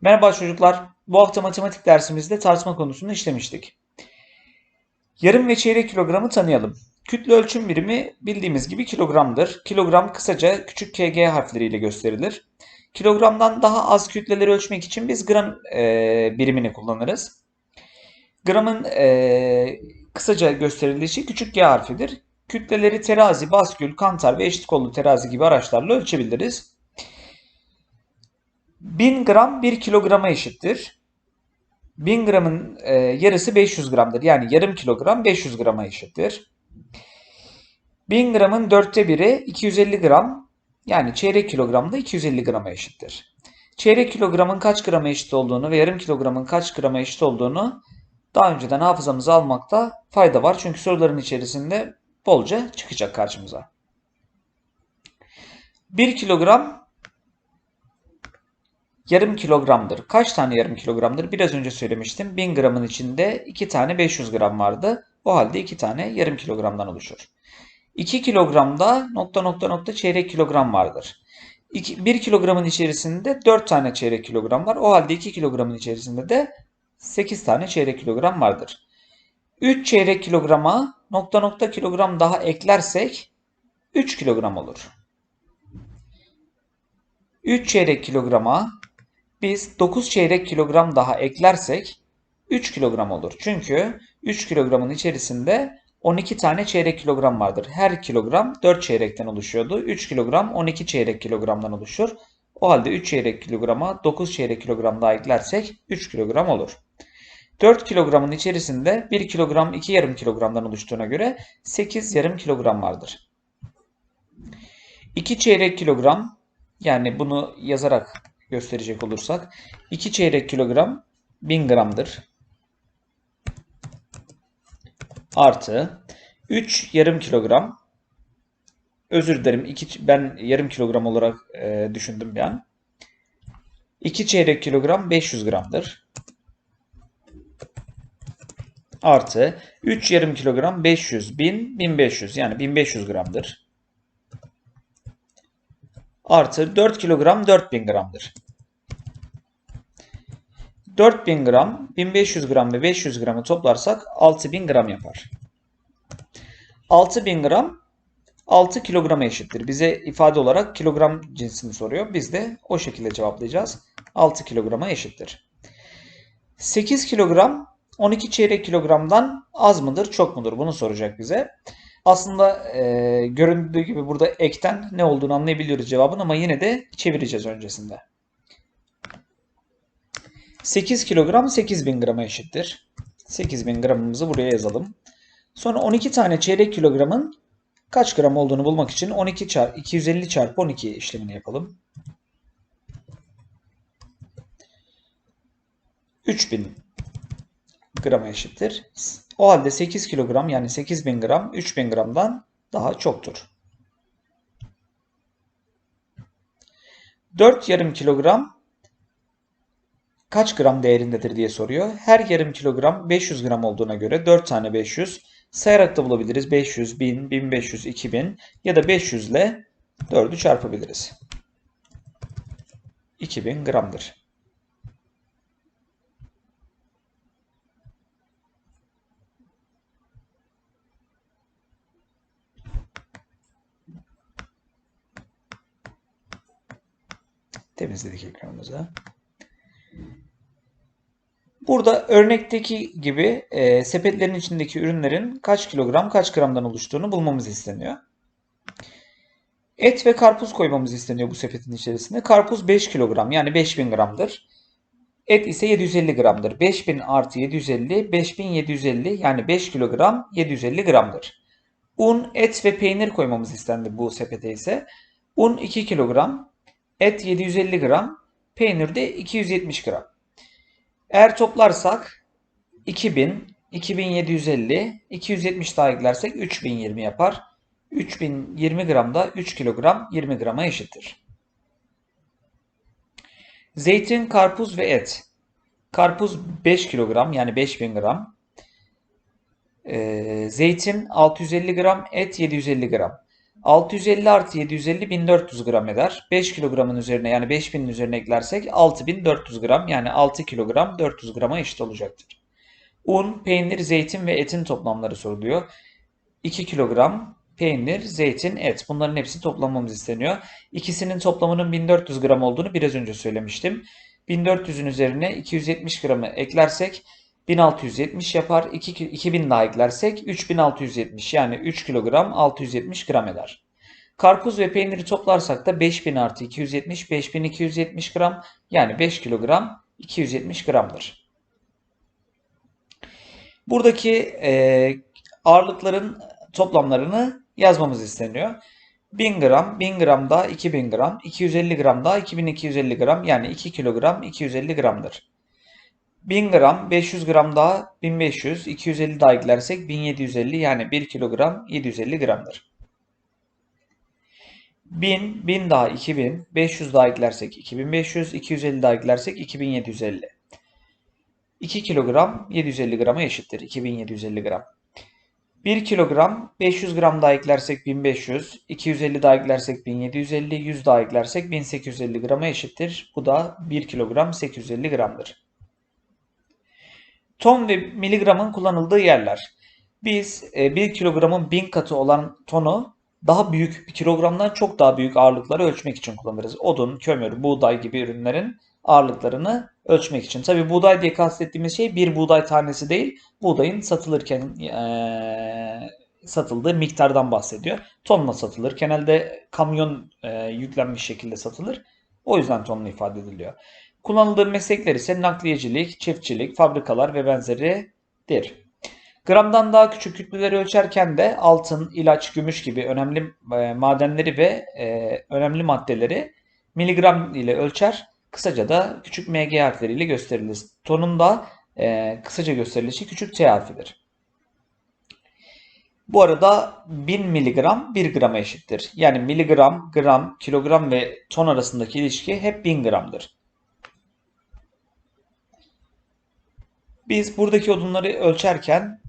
Merhaba çocuklar. Bu hafta matematik dersimizde tartma konusunu işlemiştik. Yarım ve çeyrek kilogramı tanıyalım. Kütle ölçüm birimi bildiğimiz gibi kilogramdır. Kilogram kısaca küçük kg harfleriyle gösterilir. Kilogramdan daha az kütleleri ölçmek için biz gram e, birimini kullanırız. Gramın e, kısaca gösterilişi küçük g harfidir. Kütleleri terazi, baskül, kantar ve eşit kollu terazi gibi araçlarla ölçebiliriz. 1000 gram 1 kilograma eşittir. 1000 gramın e, yarısı 500 gramdır. Yani yarım kilogram 500 grama eşittir. 1000 gramın dörtte biri 250 gram. Yani çeyrek kilogram da 250 grama eşittir. Çeyrek kilogramın kaç grama eşit olduğunu ve yarım kilogramın kaç grama eşit olduğunu daha önceden hafızamıza almakta fayda var. Çünkü soruların içerisinde bolca çıkacak karşımıza. 1 kilogram yarım kilogramdır. Kaç tane yarım kilogramdır? Biraz önce söylemiştim. 1000 gramın içinde 2 tane 500 gram vardı. O halde 2 tane yarım kilogramdan oluşur. 2 kilogramda nokta nokta nokta çeyrek kilogram vardır. 1 kilogramın içerisinde 4 tane çeyrek kilogram var. O halde 2 kilogramın içerisinde de 8 tane çeyrek kilogram vardır. 3 çeyrek kilograma nokta nokta kilogram daha eklersek 3 kilogram olur. 3 çeyrek kilograma biz 9 çeyrek kilogram daha eklersek 3 kilogram olur. Çünkü 3 kilogramın içerisinde 12 tane çeyrek kilogram vardır. Her kilogram 4 çeyrekten oluşuyordu. 3 kilogram 12 çeyrek kilogramdan oluşur. O halde 3 çeyrek kilograma 9 çeyrek kilogram daha eklersek 3 kilogram olur. 4 kilogramın içerisinde 1 kilogram 2 yarım kilogramdan oluştuğuna göre 8 yarım kilogram vardır. 2 çeyrek kilogram yani bunu yazarak gösterecek olursak 2 çeyrek kilogram 1000 gramdır. Artı 3 yarım kilogram özür dilerim 2 ben yarım kilogram olarak e, düşündüm bir an. 2 çeyrek kilogram 500 gramdır. Artı 3 yarım kilogram 500 1000 1500 yani 1500 gramdır artı 4 kilogram 4000 gramdır. 4000 gram, 1500 gram ve 500 gramı toplarsak 6000 gram yapar. 6000 gram 6 kilograma eşittir. Bize ifade olarak kilogram cinsini soruyor. Biz de o şekilde cevaplayacağız. 6 kilograma eşittir. 8 kilogram 12 çeyrek kilogramdan az mıdır, çok mudur? Bunu soracak bize. Aslında e, göründüğü gibi burada ekten ne olduğunu anlayabiliyoruz cevabın ama yine de çevireceğiz öncesinde. 8 kilogram 8000 grama eşittir. 8000 gramımızı buraya yazalım. Sonra 12 tane çeyrek kilogramın kaç gram olduğunu bulmak için 12 çarpı 250 çarpı 12 işlemini yapalım. 3000 grama eşittir. O halde 8 kilogram yani 8000 gram 3000 gramdan daha çoktur. 4 yarım kilogram kaç gram değerindedir diye soruyor. Her yarım kilogram 500 gram olduğuna göre 4 tane 500 sayarak da bulabiliriz. 500, 1000, 1500, 2000 ya da 500 ile 4'ü çarpabiliriz. 2000 gramdır. Temizledik ekranımızı. Burada örnekteki gibi e, sepetlerin içindeki ürünlerin kaç kilogram kaç gramdan oluştuğunu bulmamız isteniyor. Et ve karpuz koymamız isteniyor bu sepetin içerisinde. Karpuz 5 kilogram yani 5000 gramdır. Et ise 750 gramdır. 5000 artı 750 5750 yani 5 kilogram 750 gramdır. Un, et ve peynir koymamız istendi bu sepete ise. Un 2 kilogram, Et 750 gram, peynir de 270 gram. Eğer toplarsak 2000, 2750, 270 daha eklersek 3020 yapar. 3020 gram da 3 kilogram 20 grama eşittir. Zeytin, karpuz ve et. Karpuz 5 kilogram yani 5000 gram. Ee, zeytin 650 gram, et 750 gram. 650 artı 750 1400 gram eder. 5 kilogramın üzerine yani 5000'in üzerine eklersek 6400 gram yani 6 kilogram 400 grama eşit olacaktır. Un, peynir, zeytin ve etin toplamları soruluyor. 2 kilogram peynir, zeytin, et. Bunların hepsi toplamamız isteniyor. İkisinin toplamının 1400 gram olduğunu biraz önce söylemiştim. 1400'ün üzerine 270 gramı eklersek 1670 yapar. 2, 2000 daha eklersek 3670 yani 3 kilogram 670 gram eder. Karpuz ve peyniri toplarsak da 5000 artı 270 5270 gram yani 5 kilogram 270 gramdır. Buradaki e, ağırlıkların toplamlarını yazmamız isteniyor. 1000 gram, 1000 gram daha 2000 gram, 250 gram daha 2250 gram yani 2 kilogram 250 gramdır. 1000 gram, 500 gram daha 1500, 250 daha eklersek 1750 yani 1 kilogram 750 gramdır. 1000, 1000 daha 2000, 500 daha eklersek 2500, 250 daha eklersek 2750. 2 kilogram 750 grama eşittir. 2750 gram. 1 kilogram 500 gram daha eklersek 1500, 250 daha eklersek 1750, 100 daha eklersek 1850 grama eşittir. Bu da 1 kilogram 850 gramdır. Ton ve miligramın kullanıldığı yerler. Biz 1 e, kilogramın 1000 katı olan tonu daha büyük, bir kilogramdan çok daha büyük ağırlıkları ölçmek için kullanırız. Odun, kömür, buğday gibi ürünlerin ağırlıklarını ölçmek için. Tabi buğday diye kastettiğimiz şey bir buğday tanesi değil, buğdayın satılırken e, satıldığı miktardan bahsediyor. Tonla satılır. Genelde kamyon e, yüklenmiş şekilde satılır. O yüzden tonla ifade ediliyor. Kullanıldığı meslekler ise nakliyecilik, çiftçilik, fabrikalar ve benzeridir. Gramdan daha küçük kütleleri ölçerken de altın, ilaç, gümüş gibi önemli e, madenleri ve e, önemli maddeleri miligram ile ölçer. Kısaca da küçük mg harfleriyle gösterilir. Tonun da e, kısaca gösterilişi küçük t harfidir. Bu arada 1000 miligram 1 grama eşittir. Yani miligram, gram, kilogram ve ton arasındaki ilişki hep 1000 gramdır. Biz buradaki odunları ölçerken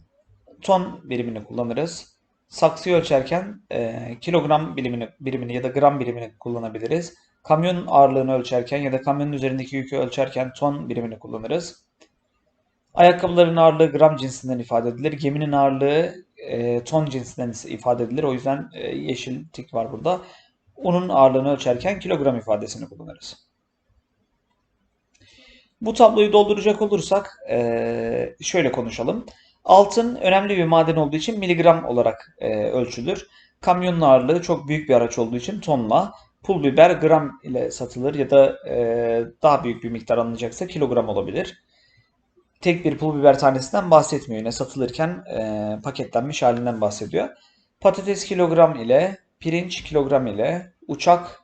ton birimini kullanırız. Saksıyı ölçerken e, kilogram birimini, birimini ya da gram birimini kullanabiliriz. Kamyon ağırlığını ölçerken ya da kamyonun üzerindeki yükü ölçerken ton birimini kullanırız. Ayakkabıların ağırlığı gram cinsinden ifade edilir. Geminin ağırlığı e, ton cinsinden ifade edilir. O yüzden e, yeşil tik var burada. Unun ağırlığını ölçerken kilogram ifadesini kullanırız. Bu tabloyu dolduracak olursak e, şöyle konuşalım. Altın önemli bir maden olduğu için miligram olarak e, ölçülür. Kamyonun ağırlığı çok büyük bir araç olduğu için tonla. Pul biber gram ile satılır ya da e, daha büyük bir miktar alınacaksa kilogram olabilir. Tek bir pul biber tanesinden bahsetmiyor. Yine satılırken e, paketlenmiş halinden bahsediyor. Patates kilogram ile, pirinç kilogram ile, uçak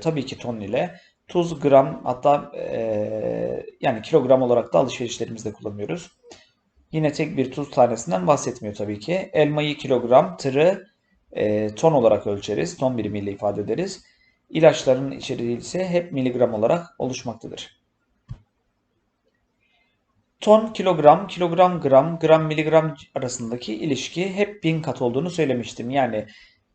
tabii ki ton ile, tuz gram hatta e, yani kilogram olarak da alışverişlerimizde kullanıyoruz. Yine tek bir tuz tanesinden bahsetmiyor tabii ki. Elmayı kilogram, tırı e, ton olarak ölçeriz. Ton birimiyle ifade ederiz. İlaçların içeriği ise hep miligram olarak oluşmaktadır. Ton, kilogram, kilogram, gram, gram, miligram arasındaki ilişki hep bin kat olduğunu söylemiştim. Yani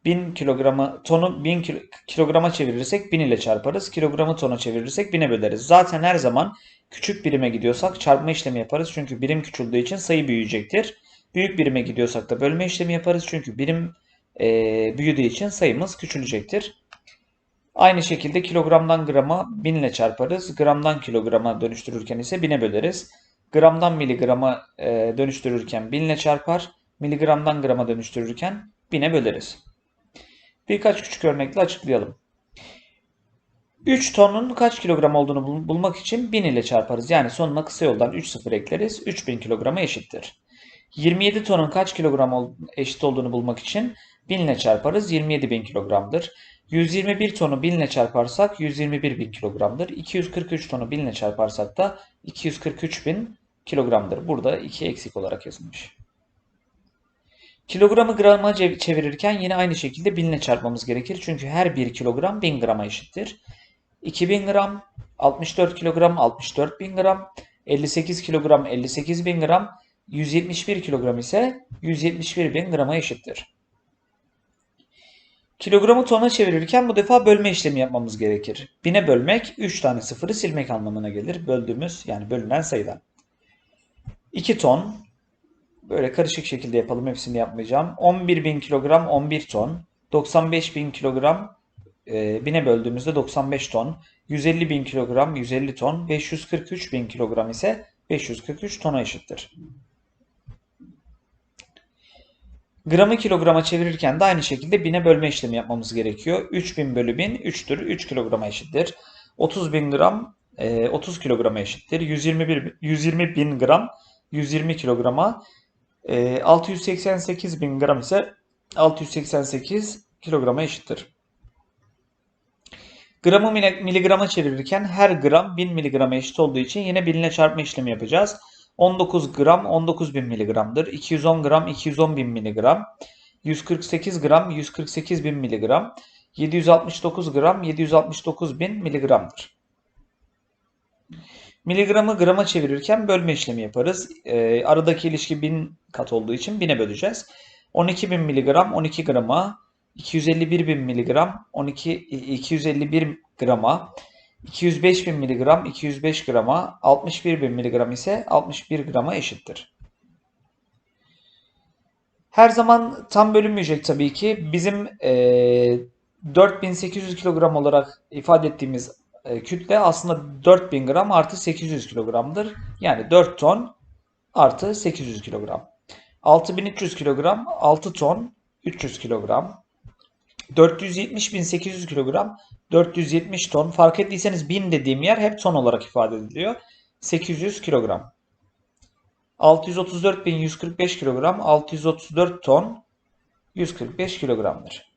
1000 kilogramı tonu 1000 kilograma çevirirsek 1000 ile çarparız. Kilogramı tona çevirirsek 1000'e böleriz. Zaten her zaman küçük birime gidiyorsak çarpma işlemi yaparız. Çünkü birim küçüldüğü için sayı büyüyecektir. Büyük birime gidiyorsak da bölme işlemi yaparız. Çünkü birim e, büyüdüğü için sayımız küçülecektir. Aynı şekilde kilogramdan grama 1000 ile çarparız. Gramdan kilograma dönüştürürken ise 1000'e böleriz. Gramdan miligrama e, dönüştürürken 1000 ile çarpar. Miligramdan grama dönüştürürken 1000'e böleriz. Birkaç küçük örnekle açıklayalım. 3 tonun kaç kilogram olduğunu bulmak için 1000 ile çarparız. Yani sonuna kısa yoldan 3 sıfır ekleriz. 3000 kilograma eşittir. 27 tonun kaç kilogram eşit olduğunu bulmak için 1000 ile çarparız. 27.000 kilogramdır. 121 tonu 1000 ile çarparsak 121.000 kilogramdır. 243 tonu 1000 ile çarparsak da 243.000 kilogramdır. Burada 2 eksik olarak yazılmış. Kilogramı grama çevirirken yine aynı şekilde 1000 ile çarpmamız gerekir. Çünkü her 1 kilogram 1000 grama eşittir. 2000 gram, 64 kilogram, 64 bin gram, 58 kilogram, 58 bin gram, 171 kilogram ise 171 bin grama eşittir. Kilogramı tona çevirirken bu defa bölme işlemi yapmamız gerekir. Bine bölmek 3 tane sıfırı silmek anlamına gelir. Böldüğümüz yani bölünen sayıdan. 2 ton. Böyle karışık şekilde yapalım. Hepsini yapmayacağım. 11.000 kilogram 11 ton. 95.000 kilogram e, bine böldüğümüzde 95 ton. 150.000 kilogram 150 ton. 543.000 kilogram ise 543 tona eşittir. Gramı kilograma çevirirken de aynı şekilde bine bölme işlemi yapmamız gerekiyor. 3000 bölü 1000 3'tür. 3 kilograma eşittir. 30 bin gram e, 30 kilograma eşittir. 121, 120 bin gram 120 kilograma. E, 688 bin gram ise 688 kilograma eşittir. Gramı mili- miligrama çevirirken her gram 1000 miligrama eşit olduğu için yine binle çarpma işlemi yapacağız. 19 gram 19.000 miligramdır. 210 gram 210.000 miligram. 148 gram 148.000 miligram. 769 gram 769.000 miligramdır. Miligramı grama çevirirken bölme işlemi yaparız. Ee, aradaki ilişki 1000 kat olduğu için 1000'e böleceğiz. 12.000 miligram 12 grama. 251.000 miligram 12 251 grama. 205 bin miligram 205 grama, 61 bin miligram ise 61 grama eşittir. Her zaman tam bölünmeyecek tabii ki. Bizim e, 4800 kilogram olarak ifade ettiğimiz e, kütle aslında 4000 gram artı 800 kilogramdır. Yani 4 ton artı 800 kilogram. 6300 kilogram 6 ton 300 kilogram. 470.800 kilogram 470 ton. Fark ettiyseniz 1000 dediğim yer hep ton olarak ifade ediliyor. 800 kilogram. 634.145 kilogram 634 ton 145 kilogramdır.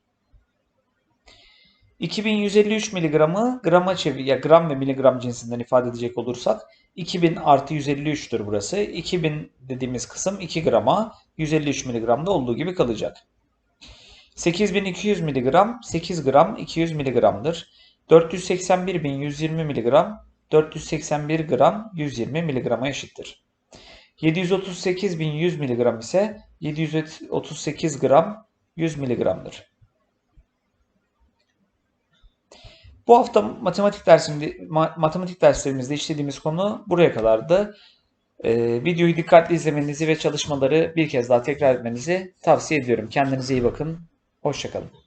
2153 miligramı grama çevir ya gram ve miligram cinsinden ifade edecek olursak 2000 artı 153'tür burası. 2000 dediğimiz kısım 2 grama 153 miligramda olduğu gibi kalacak. 8200 miligram 8 gram 200 miligramdır. 481.120 miligram 481 gram 120 miligrama eşittir. 738.100 miligram ise 738 gram 100 miligramdır. Bu hafta matematik dersimde ma- matematik derslerimizde işlediğimiz konu buraya kadardı. Ee, videoyu dikkatli izlemenizi ve çalışmaları bir kez daha tekrar etmenizi tavsiye ediyorum. Kendinize iyi bakın. Hoşçakalın.